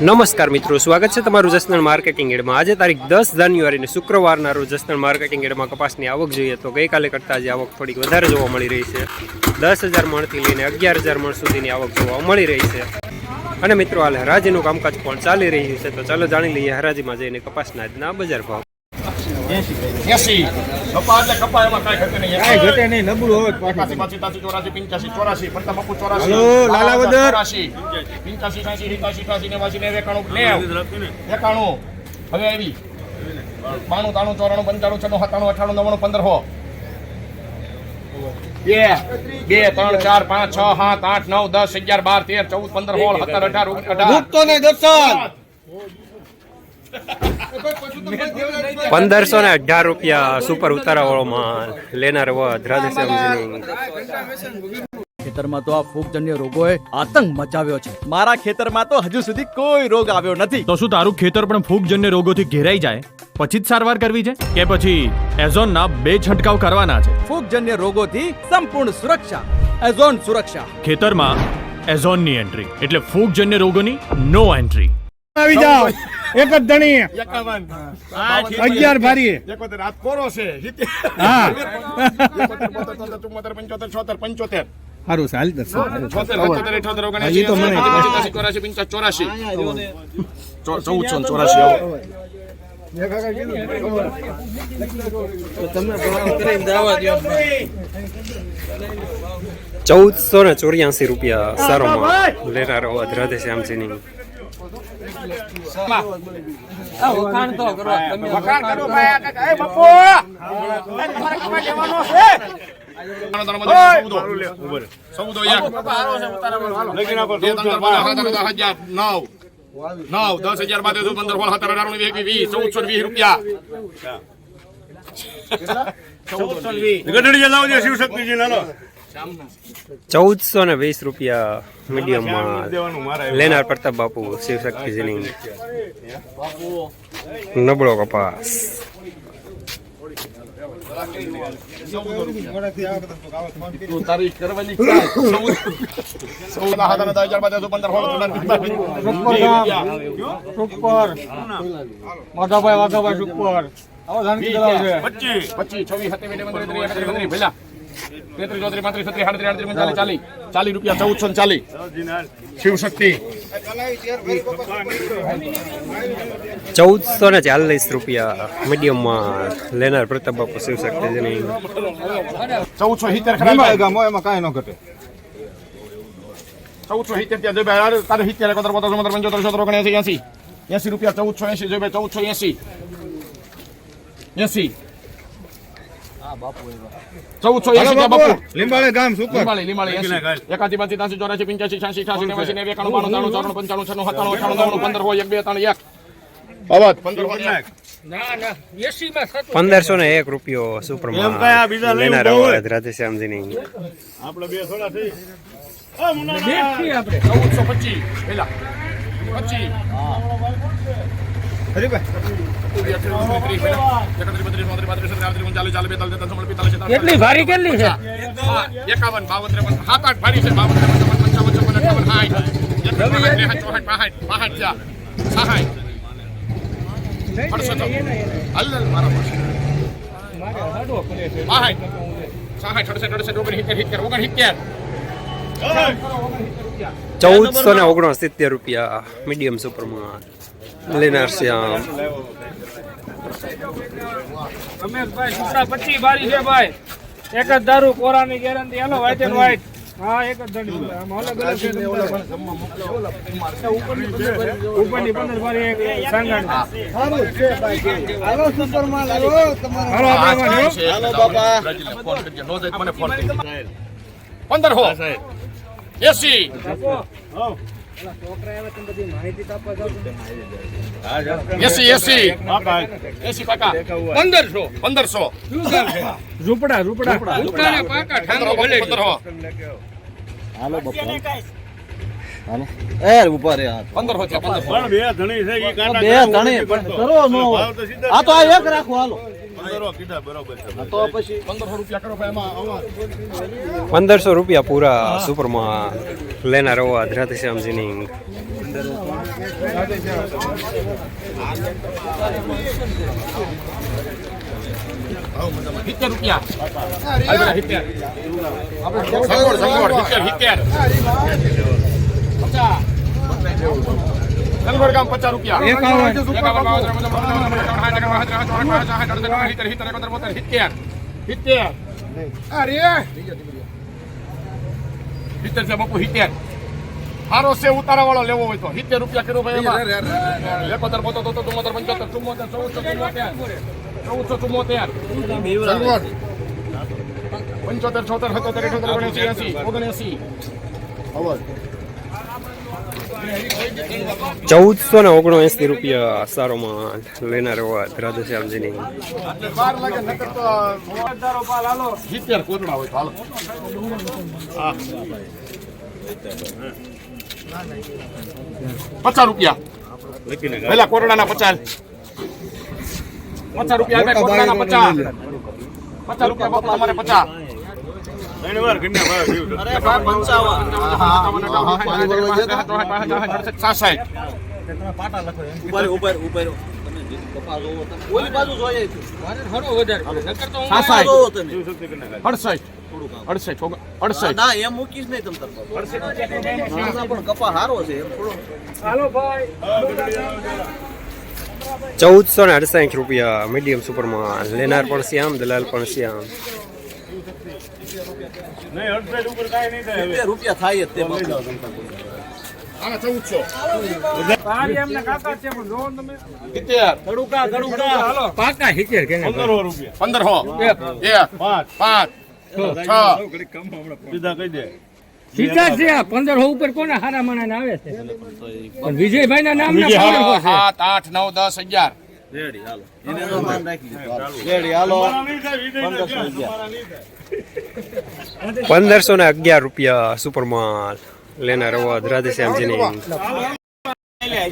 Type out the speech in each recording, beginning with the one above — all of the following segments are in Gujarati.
નમસ્કાર મિત્રો, સ્વાગત છે તમારું જસનલ માર્કેટિંગ એડમાં. આજે તારીખ દસ જાન્યુઆરીને શુક્રવારના રોજ જસનલ માર્કેટિંગ એડમાં કપાસની આવક જોઈએ તો ગઈકાલે કરતાં આજે આવક થોડીક વધારે જોવા મળી રહી છે. દસ હજાર મણથી લઈને અગિયાર હજાર મણ સુધીની આવક જોવા મળી રહી છે. અને મિત્રો, હાલ હરાજીનું કામકાજ પણ ચાલી રહ્યું છે. તો ચાલો જાણી લઈએ હરાજીમાં જઈને કપાસના આજના બજાર ભાવ. કપા એટલે કપા એમાં કાંઈ ઘટે નહીં. કાંઈ ઘટે નહીં નબળું હવે પાછું. પાસી તાસી ચોરાસી પંચ્યાસી ચોરાસી પડતા બાપુ ચોરાસી. હલો, લાલાવદર. ચોરાસી. પંચ્યાસી સાસી સિત્યાસી અઠાસી નેવાસી નેવું એકાણું નેવ એકાણું હવે આવી. બાણું તાણું ચોરાણું પંચાણું સત્તાણું અઠાણું નવ્વાણું પંદર હો. બે બે ત્રણ ચાર પાંચ છ સાત આઠ નવ દસ અગિયાર બાર તેર ચૌદ પંદર સોળ સત્તર અઢાર અઢાર. દર્શન. પંદરસો ને અઢાર રૂપિયા સુપર ઉતારાવાળોમાં લેનાર વધ રાધેશ્યામ ખેતરમાં તો આ ફૂગજન્ય રોગોએ આતંક મચાવ્યો છે. મારા ખેતરમાં તો હજુ સુધી કોઈ રોગ આવ્યો નથી. તો શું તારું ખેતર પણ ફૂગજન્ય રોગોથી ઘેરાઈ જાય? પછી જ સારવાર કરવી છે? કે પછી એઝોનના બે છંટકાવ કરવાના છે? ફૂગજન્ય રોગોથી સંપૂર્ણ સુરક્ષા. એઝોન સુરક્ષા. ખેતરમાં એઝોનની એન્ટ્રી. એટલે ફૂગજન્ય રોગોની નો એન્ટ્રી. આવી જાઓ. એક જ ધણી અગિયાર ભારી રાત કોરો છે. હા. ચુમ્મોતેર, પંચોતેર, છોતેર, પંચોતેર. સારું ચાલ તો મને- ચોરાશી, ચોરાશી. ચૌદસો ને. ચોરાશી આવો. ચૌદસો ને ચોર્યાસી રૂપિયા સારો લેનાર વધ રાધેશ્યામજીની. વખાણ કરો ભાઈ, આ કાંઈક, એ બાપુ! તમારે કપા લેવાનો છે? નવ. દસ હજાર, તેર, પંદર, સોળ, સત્તર, અઢાર, વીસ, વીસ, ચૌદસો વીસ રૂપિયા ચૌદસો ને વીસ રૂપિયા મીડિયમમાં લેનાર પ્રતાપ બાપુ શિવશક્તિજીની નબળો કપાસ. માધવભાઈ માધવભાઈ પચીસ. પચીસ છવ્વીસ સત્યાવીસ તેત્રીસ ચોત્રીસ પાંત્રીસ છત્રીસ સાડત્રીસ આડત્રીસ ઓગણચાલીસ ચાલીસ. ચાલીસ રૂપિયા ચૌદસો ને ચાલીસ. શિવશક્તિ. ચૌદસો ને ચાલીસ રૂપિયા મીડિયમ માલ લેનાર પ્રતાપ બાપુ શિવશક્તિ ચૌદસો સિત્તેર એમાં કાંઈ ન ઘટે. ચૌદસો સિત્તેર ત્યાં જોઈ ભાઈ તારે સિત્તેર એકોતેર બોતેર ચુમ્મોતેર પંચોતેર છોતેર ઓગણએંસી એંસી. એસી રૂપિયા ચૌદસો એંસી જોઈ ભાઈ ચૌદસો એંસી. એંસી. ચૌદસો એંસી ત્યાં બાપુ. લીંબાળી ગામ સુપર લીમાળી એંસી એકાસી બાસી ત્યાંસી ચોરાસી પંચ્યાસી છ્યાસી અઠાસી નેવાસી નેવું એકાણું બાણું ત્રાણું ચોરાણું પંચાણું છન્નું સત્તાણું અઠાણું નવ્વાણું પંદર હોય એક બે ત્રણ એક. અવાજ. પંદરસો ને એક રૂપિયો સુપર માલ લેનાર વધ રાધેશ્યામજીની. ચૌદસો પચીસ. પેલા. પચીસ. કેટલી ભારી કેટલી છે એકાવન બાવન ત્રેપન સાત આઠ ભારી છે બાવન ત્રેપન ચોપન પંચાવન ચોપન અઠાવન સાઠ ચોસઠ, પાંસઠ, પાંસઠ થયા. સાઠ. અડસઠ. હાલ હાલ મારા પાસે. પાંસઠ. સાઠ, અડસઠ, અડસઠ, ઓગણસિત્તેર, સિત્તેર, ઓગણસિત્તેર. ચૌદસો ને ઓગણસિત્તેર રૂપિયા મીડિયમ સુપર માલ લેનાર શ્યામ અમે ભાઈ સુસા પચી બારી છે ભાઈ. એક જ દારૂ કોરાની guarantee. Hello white and white હા એક જ ધણી આમ અલગ અલગ છે ઉપરની પંદર બારી એક સાંગાણી હાલો આપણે માં, હો. હાલો બાપા. ફોન કરજે. નો જાય મને ફોન કરજે. પંદર હો. સાહેબ. એસી. એસી એસી પાકા પંદરસો. પંદરસો. ઝૂંપડા ઝૂંપડા ઝૂંપડા પાકા ઠાંગો ભલે. પંદરસો. એ ઊભા રે આ પંદરસો છે બે ધણી છે બે ધણી કરો નો. આ તો આ એક રાખો હાલો. પંદરો કીધા બરોબર છે. તો પછી પંદરસો રૂપિયા કરો ભાઈ એમાં આમાં પંદરસો રૂપિયા પૂરા સુપરમાં લેનાર હોવા રાધેશ્યામજીની સિત્તેર રૂપિયા. સંગોળ ગામ પચાસ રૂપિયા સિત્તેર, અરે સિત્તેર છે બાપુ સિત્તેર સારો છે ઉતારા વાળો લેવો હોય તો સિત્તેર રૂપિયા કિલો ભાઈ એમાં એકોતેર બોતો તોતેર ચુમ્મોતેર પંચોતેર ચુમ્મોતેર ચૌદસો ચુમ્મોતેર ચૌદસો ચુમ્મોતેર પંચોતેર છોતેર સત્તોતેર અઠોતેર ઓગણસી એસી ઓગણસી ચૌદસો ને ઓગણએંસી રૂપિયા સારો માલ લેનાર હોવા રાધેશ્યામજીની પચાસ રૂપિયા. પેલા કોરડાના પચાસ. પચાસ રૂપિયા પચાસ. પચાસ રૂપિયા પચાસ. ત્રણ વાર કિન્ના ભાવ થયું અરે ભાઈ પંચાવન. સાસાઠ. ઉપર ઉપર ઉપર. તમે જે કપા જોવો તમે. ઓલી બાજુ જોઈએ છે. ઘણો વધારે નકર તો હું સાસાઠ. જોવો તમે. અડસઠ. અડસઠ ઓગણ- અડસઠ. ના એમ મૂકીશ નહીં તમ તાર ના, ના, પણ કપા હારો છે એમ થોડો. હાલો ભાઈ. ચૌદસો ને અડસાઠ રૂપિયા મીડિયમ સુપરમાં લેનાર પણ શ્યામ દલાલ પણ શ્યામ. નહીં અડસઠ ઉપર કાંઈ થાય રૂપિયા થાય જ તે પંદરો ઉપર કોને હારા માણા આવે છે? પણ વિજયભાઈ ના નામ સાત આઠ નવ દસ અગિયાર. રેડી હાલો. રેડી હાલો. પંદરસો ક્યાં? પંદરસો ને અગિયાર રૂપિયા સુપરમાં લેનાર હોવા રાધેશ્યામજીની.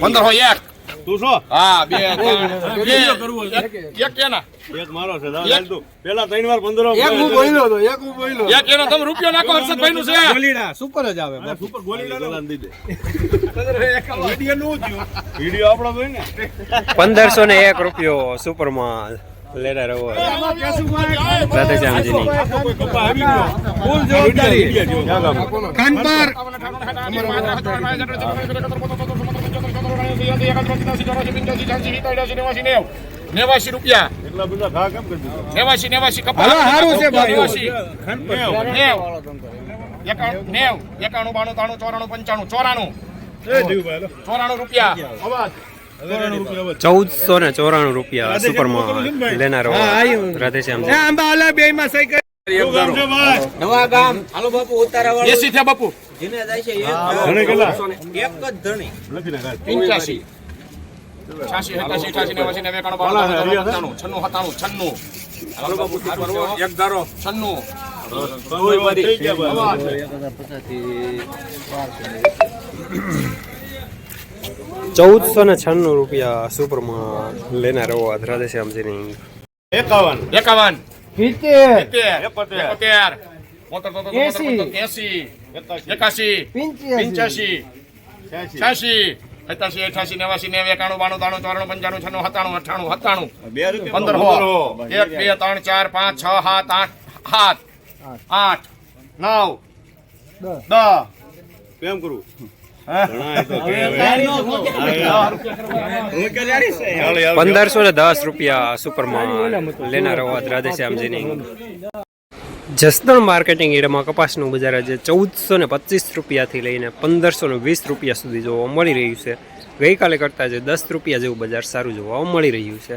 પંદરસો એક. તું શું હા બે ત્રણ, એક- એક કેના એક મારો છે દાદા હાલ તું. પેલા ત્રણ વાર પંદર એક એનો તમે રૂપિયો નાખો હર્ષદભાઈ નું છે. સુપર ગોલી લો ને. દઈ દે વીડિયો નું થયું. આપણો ને. પંદરસો ને એક રૂપિયો સુપરમાં લેનાર ફૂલ જવાબદારી ખાનપાર નેવાસી રૂપિયા એટલા બધા ઘા કેમ કરી દીધા? નેવાસી નેવાસી કપા. હારું છે નેવાસી. નેવ. એકાણું બાણું ત્રાણું ચોરાણું પંચાણું. ચોરાણું. એ જીવભાઈ લો. ચોરાણું રૂપિયા. ચૌદસો ને ચોરાણું રૂપિયા સુપરમાં લેનાર આંબા અલા બે માં ભાઈ? નવા ગામ. હાલો બાપુ ઉતારા વાળો એસી થયા બાપુ. જેને જાય છે એક જ ધણી. લખી નાખ પંચ્યાસી. છ્યાસી ચૌદસો ને છન્નું રૂપિયા સુપરમાં લેનાર હોવા રાધેશ્યામજીની એકાવન. એકાવન. સિત્તેર. એકોતેર. એંસી. એકાશી. પંચ્યાસી છ્યાસી. સત્યાસી અઠ્યાસી નેવાસી નેવું એકાણું બાણું તાણું ચોરાણું પંચાણું છન્નું સત્તાણું અઠાણું સત્તાણું. પંદર એક બે ત્રણ ચાર પાંચ છ સાત આઠ સાત આઠ. નવ દસ. કેમ કરું. પંદરસો ને દસ રૂપિયા સુપરમાં લેનાર હોવા રાધેશ્યામજીની. જસદણ માર્કેટિંગ એરિયામાં કપાસનું બજાર આજે ચૌદસો ને પચીસ રૂપિયાથી લઈને પંદરસો ને વીસ રૂપિયા સુધી જોવા મળી રહ્યું છે. ગઈકાલે કરતાં જે દસ રૂપિયા જેવું બજાર સારું જોવા મળી રહ્યું છે.